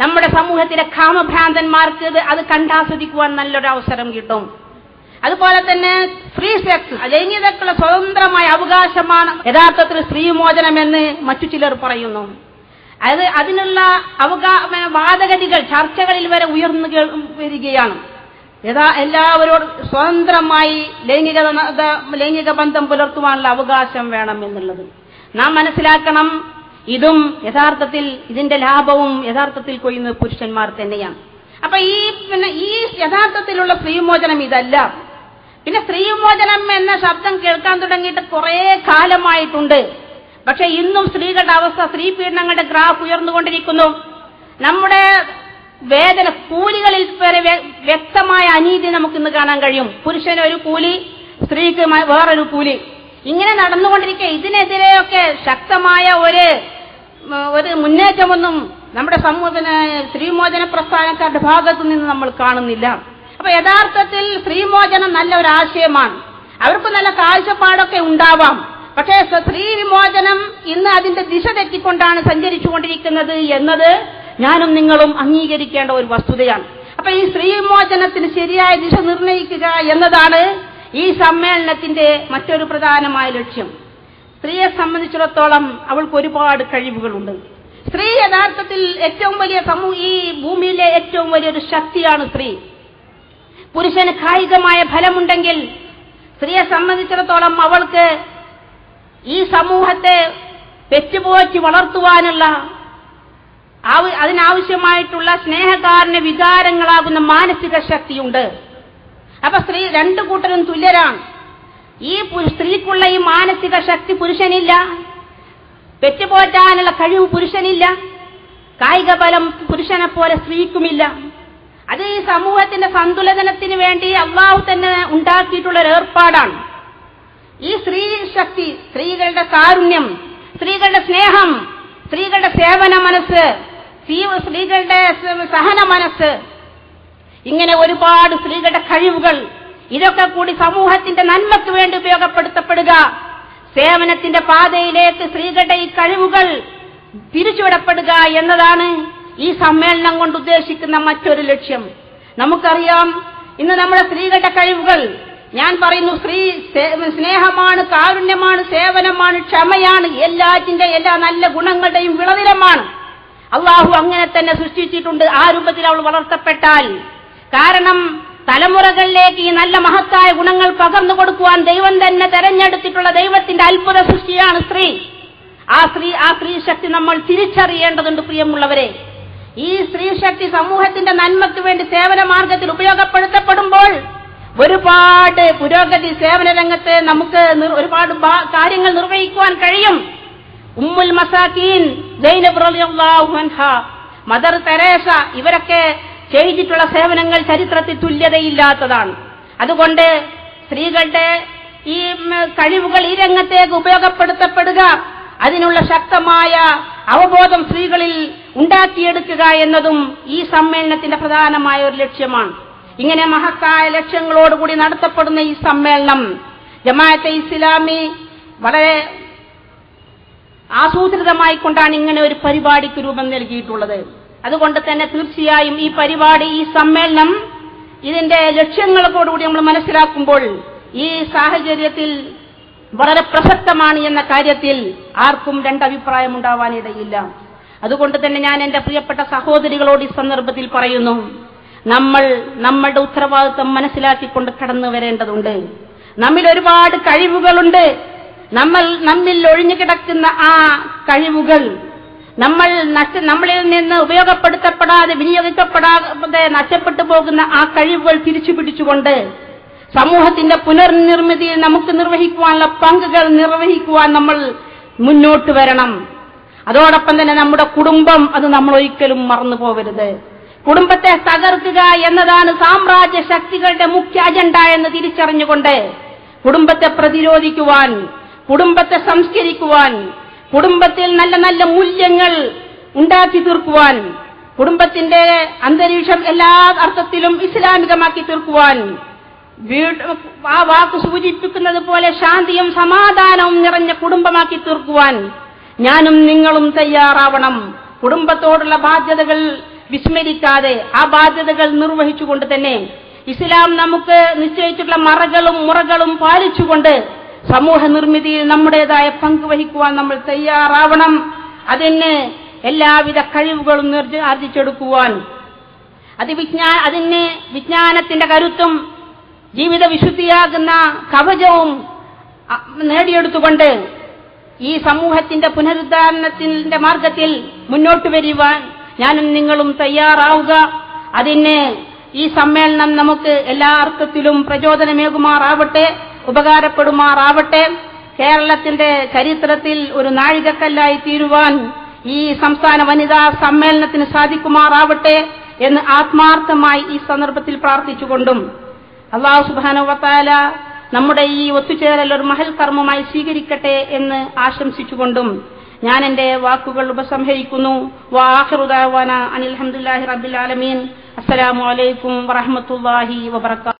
S2: നമ്മുടെ സമൂഹത്തിലെ കാമഭ്രാന്തന്മാർക്ക് അത് കണ്ടാസ്വദിക്കുവാൻ നല്ലൊരു അവസരം കിട്ടും. അതുപോലെ തന്നെ ഫ്രീ സെക്സ് ലൈംഗികതക്കുള്ള സ്വതന്ത്രമായ അവകാശമാണ് യഥാർത്ഥത്തിൽ സ്ത്രീമോചനം എന്ന് മറ്റു ചിലർ പറയുന്നു. അത് അതിനുള്ള അവകാ വാദഗതികൾ ചർച്ചകളിൽ വരെ ഉയർന്നു വരികയാണ്. യഥാ എല്ലാവരോടും സ്വതന്ത്രമായി ലൈംഗിക ലൈംഗിക ബന്ധം പുലർത്തുവാനുള്ള അവകാശം വേണം എന്നുള്ളത്. നാം മനസ്സിലാക്കണം ഇതും യഥാർത്ഥത്തിൽ ഇതിന്റെ ലാഭവും യഥാർത്ഥത്തിൽ കൊയ്യുന്നത് പുരുഷന്മാർ തന്നെയാണ്. അപ്പൊ ഈ പിന്നെ ഈ യഥാർത്ഥത്തിലുള്ള സ്ത്രീമോചനം ഇതല്ല. പിന്നെ സ്ത്രീമോചനം എന്ന ശബ്ദം കേൾക്കാൻ തുടങ്ങിയിട്ട് കുറെ കാലമായിട്ടുണ്ട്. പക്ഷെ ഇന്നും സ്ത്രീകളുടെ അവസ്ഥ സ്ത്രീ പീഡനങ്ങളുടെ ഗ്രാഫ് ഉയർന്നുകൊണ്ടിരിക്കുന്നു. നമ്മുടെ വേതന കൂലികളിൽ വരെ വ്യ- വ്യക്തമായ അനീതി നമുക്കിന്ന് കാണാൻ കഴിയും. പുരുഷന് ഒരു കൂലി സ്ത്രീക്ക് വേറൊരു കൂലി. ഇങ്ങനെ നടന്നുകൊണ്ടിരിക്കുക ഇതിനെതിരെയൊക്കെ ശക്തമായ ഒരു ഒരു മുന്നേറ്റമൊന്നും നമ്മുടെ സമൂഹത്തിന് സ്ത്രീമോചന പ്രസ്ഥാനക്കാരുടെ ഭാഗത്തു നിന്ന് നമ്മൾ കാണുന്നില്ല. അപ്പൊ യഥാർത്ഥത്തിൽ സ്ത്രീമോചനം നല്ല ഒരു ആശയമാണ്. അവർക്ക് നല്ല കാഴ്ചപ്പാടൊക്കെ ഉണ്ടാവാം. പക്ഷേ സ്ത്രീ വിമോചനം ഇന്ന് അതിന്റെ ദിശ തെറ്റിക്കൊണ്ടാണ് സഞ്ചരിച്ചുകൊണ്ടിരിക്കുന്നത് എന്നത് ഞാനും നിങ്ങളും അംഗീകരിക്കേണ്ട ഒരു വസ്തുതയാണ്. അപ്പൊ ഈ സ്ത്രീ വിമോചനത്തിന് ശരിയായ ദിശ നിർണയിക്കുക എന്നതാണ് ഈ സമ്മേളനത്തിന്റെ മറ്റൊരു പ്രധാനമായ ലക്ഷ്യം. സ്ത്രീയെ സംബന്ധിച്ചിടത്തോളം അവൾക്ക് ഒരുപാട് കഴിവുകളുണ്ട്. സ്ത്രീ യഥാർത്ഥത്തിൽ ഏറ്റവും വലിയ സമൂഹ ഈ ഭൂമിയിലെ ഏറ്റവും വലിയൊരു ശക്തിയാണ് സ്ത്രീ. പുരുഷന് കായികമായ ഫലമുണ്ടെങ്കിൽ സ്ത്രീയെ സംബന്ധിച്ചിടത്തോളം അവൾക്ക് ഈ സമൂഹത്തെ പെറ്റുപോറ്റി വളർത്തുവാനുള്ള അതിനാവശ്യമായിട്ടുള്ള സ്നേഹകാരന് വികാരങ്ങളാകുന്ന മാനസിക ശക്തിയുണ്ട്. അപ്പൊ സ്ത്രീ രണ്ടു കൂട്ടരും തുല്യരാണ്. ഈ സ്ത്രീക്കുള്ള ഈ മാനസിക ശക്തി പുരുഷനില്ല. പെറ്റുപോറ്റാനുള്ള കഴിവ് പുരുഷനില്ല. കായിക ബലം പുരുഷനെ പോലെ സ്ത്രീക്കുമില്ല. അത് ഈ സമൂഹത്തിന്റെ സന്തുലനത്തിന് വേണ്ടി അള്ളാഹു തന്നെ ഉണ്ടാക്കിയിട്ടുള്ള ഏർപ്പാടാണ്. ഈ സ്ത്രീ ശക്തി സ്ത്രീകളുടെ കാരുണ്യം സ്ത്രീകളുടെ സ്നേഹം സ്ത്രീകളുടെ സേവന മനസ്സ് സ്ത്രീ- സ്ത്രീകളുടെ സഹന മനസ്സ് ഇങ്ങനെ ഒരുപാട് സ്ത്രീകളുടെ കഴിവുകൾ ഇതൊക്കെ കൂടി സമൂഹത്തിന്റെ നന്മയ്ക്ക് വേണ്ടി ഉപയോഗപ്പെടുത്തപ്പെടുക. സേവനത്തിന്റെ പാതയിലേക്ക് സ്ത്രീകളുടെ ഈ കഴിവുകൾ തിരിച്ചുവിടപ്പെടുക എന്നതാണ് ഈ സമ്മേളനം കൊണ്ട് ഉദ്ദേശിക്കുന്ന മറ്റൊരു ലക്ഷ്യം. നമുക്കറിയാം ഇന്ന് നമ്മുടെ സ്ത്രീകളുടെ കഴിവുകൾ ഞാൻ പറയുന്നു സ്ത്രീ സ്നേഹമാണ് കാരുണ്യമാണ് സേവനമാണ് ക്ഷമയാണ് എല്ലാറ്റിന്റെ എല്ലാ നല്ല ഗുണങ്ങളുടെയും വിളനിലമാണ് അള്ളാഹു അങ്ങനെ തന്നെ സൃഷ്ടിച്ചിട്ടുണ്ട്. ആ രൂപത്തിൽ അവൾ വളർത്തപ്പെട്ടാൽ. കാരണം തലമുറകളിലേക്ക് ഈ നല്ല മഹത്തായ ഗുണങ്ങൾ പകർന്നു കൊടുക്കുവാൻ ദൈവം തന്നെ തെരഞ്ഞെടുത്തിട്ടുള്ള ദൈവത്തിന്റെ അത്ഭുത സൃഷ്ടിയാണ് സ്ത്രീ. ആ സ്ത്രീ ആ സ്ത്രീ ശക്തി നമ്മൾ തിരിച്ചറിയേണ്ടതുണ്ട് പ്രിയമുള്ളവരെ. ഈ സ്ത്രീ ശക്തി സമൂഹത്തിന്റെ നന്മയ്ക്ക് വേണ്ടി സേവന മാർഗത്തിൽ ഉപയോഗപ്പെടുത്തപ്പെടുമ്പോൾ ഒരുപാട് പുരോഗതി സേവന രംഗത്ത് നമുക്ക് ഒരുപാട് കാര്യങ്ങൾ നിർവഹിക്കുവാൻ കഴിയും. ഉമ്മുൽ മസാക്കീൻ സൈനബ് അൻഹ മദർ തെരേസ ഇവരൊക്കെ ചെയ്തിട്ടുള്ള സേവനങ്ങൾ ചരിത്രത്തിൽ തുല്യതയില്ലാത്തതാണ്. അതുകൊണ്ട് സ്ത്രീകളുടെ ഈ കഴിവുകൾ ഈ രംഗത്തേക്ക് ഉപയോഗപ്പെടുത്തപ്പെടുക അതിനുള്ള ശക്തമായ അവബോധം സ്ത്രീകളിൽ ഉണ്ടാക്കിയെടുക്കുക എന്നതും ഈ സമ്മേളനത്തിന്റെ പ്രധാനമായ ഒരു ലക്ഷ്യമാണ്. ഇങ്ങനെ മഹത്തായ ലക്ഷ്യങ്ങളോടുകൂടി നടത്തപ്പെടുന്ന ഈ സമ്മേളനം ജമാഅത്തെ ഇസ്ലാമി വളരെ ആസൂത്രിതമായി കൊണ്ടാണ് ഇങ്ങനെ ഒരു പരിപാടിക്ക് രൂപം നൽകിയിട്ടുള്ളത്. അതുകൊണ്ട് തന്നെ തീർച്ചയായും ഈ പരിപാടി ഈ സമ്മേളനം ഇതിന്റെ ലക്ഷ്യങ്ങളോടുകൂടി നമ്മൾ മനസ്സിലാക്കുമ്പോൾ ഈ സാഹചര്യത്തിൽ വളരെ പ്രസക്തമാണ് എന്ന കാര്യത്തിൽ ആർക്കും രണ്ടഭിപ്രായം ഉണ്ടാവാനിടയില്ല അതുകൊണ്ട് തന്നെ ഞാൻ എന്റെ പ്രിയപ്പെട്ട സഹോദരികളോട് ഈ സന്ദർഭത്തിൽ പറയുന്നു നമ്മൾ നമ്മളുടെ ഉത്തരവാദിത്വം മനസ്സിലാക്കിക്കൊണ്ട് കടന്നു വരേണ്ടതുണ്ട് നമ്മിൽ ഒരുപാട് കഴിവുകളുണ്ട്. നമ്മൾ നമ്മിൽ ഒഴിഞ്ഞു കിടക്കുന്ന ആ കഴിവുകൾ നമ്മൾ നഷ്ട നമ്മളിൽ നിന്ന് ഉപയോഗപ്പെടുത്തപ്പെടാതെ വിനിയോഗിക്കപ്പെടാതെ നഷ്ടപ്പെട്ടു പോകുന്ന ആ കഴിവുകൾ തിരിച്ചു പിടിച്ചുകൊണ്ട് സമൂഹത്തിന്റെ പുനർനിർമ്മിതിയിൽ നമുക്ക് നിർവഹിക്കുവാനുള്ള പങ്കുകൾ നിർവഹിക്കുവാൻ നമ്മൾ മുന്നോട്ട് വരണം. അതോടൊപ്പം തന്നെ നമ്മുടെ കുടുംബം അത് നമ്മൾ ഒരിക്കലും മറന്നു പോകരുത് കുടുംബത്തെ തകർക്കുക എന്നതാണ് സാമ്രാജ്യ ശക്തികളുടെ മുഖ്യ അജണ്ട എന്ന് തിരിച്ചറിഞ്ഞുകൊണ്ട് കുടുംബത്തെ പ്രതിരോധിക്കുവാൻ കുടുംബത്തെ സംസ്കരിക്കുവാൻ കുടുംബത്തിൽ നല്ല നല്ല മൂല്യങ്ങൾ ഉണ്ടാക്കി തീർക്കുവാൻ കുടുംബത്തിന്റെ അന്തരീക്ഷം എല്ലാ അർത്ഥത്തിലും ഇസ്ലാമികമാക്കി തീർക്കുവാൻ ആ വാക്ക് സൂചിപ്പിക്കുന്നത് പോലെ ശാന്തിയും സമാധാനവും നിറഞ്ഞ കുടുംബമാക്കി തീർക്കുവാൻ ഞാനും നിങ്ങളും തയ്യാറാവണം. കുടുംബത്തോടുള്ള ബാധ്യതകൾ വിസ്മരിക്കാതെ ആ ബാധ്യതകൾ നിർവഹിച്ചുകൊണ്ട് തന്നെ ഇസ്ലാം നമുക്ക് നിശ്ചയിച്ചിട്ടുള്ള മറകളും മുറകളും പാലിച്ചുകൊണ്ട് സമൂഹ നിർമ്മിതിയിൽ നമ്മുടേതായ പങ്ക് വഹിക്കുവാൻ നമ്മൾ തയ്യാറാവണം. അതിന് എല്ലാവിധ കഴിവുകളും ആർജിച്ചെടുക്കുവാൻ. അത് വിജ്ഞാ അതിന് വിജ്ഞാനത്തിന്റെ കരുത്തും ജീവിത വിശുദ്ധിയാകുന്ന കവചവും നേടിയെടുത്തുകൊണ്ട് ഈ സമൂഹത്തിന്റെ പുനരുദ്ധാരണത്തിന്റെ മാർഗത്തിൽ മുന്നോട്ട് വരുവാൻ ഞാനും നിങ്ങളും തയ്യാറാവുക. അതിന് ഈ സമ്മേളനം നമുക്ക് എല്ലാ അർത്ഥത്തിലും പ്രചോദനമേകുമാറാവട്ടെ. ഉപകാരപ്പെടുമാറാവട്ടെ. കേരളത്തിന്റെ ചരിത്രത്തിൽ ഒരു നാഴികക്കല്ലായി തീരുവാൻ ഈ സംസ്ഥാന വനിതാ സമ്മേളനത്തിന് സാധിക്കുമാറാവട്ടെ എന്ന് ആത്മാർത്ഥമായി ഈ സന്ദർഭത്തിൽ പ്രാർത്ഥിച്ചുകൊണ്ടും അള്ളാഹു സുബാനുവത്താല നമ്മുടെ ഈ ഒത്തുചേരൽ ഒരു മഹൽ കർമ്മമായി സ്വീകരിക്കട്ടെ എന്ന് ആശംസിച്ചുകൊണ്ടും ഞാൻ എന്റെ വാക്കുകൾ ഉപസംഹരിക്കുന്നു. റബ്ബിൽ ആലമീൻ. അസ്സലാമു അലൈക്കും വറഹമത്തുല്ലാഹി വബർക്കാത്തു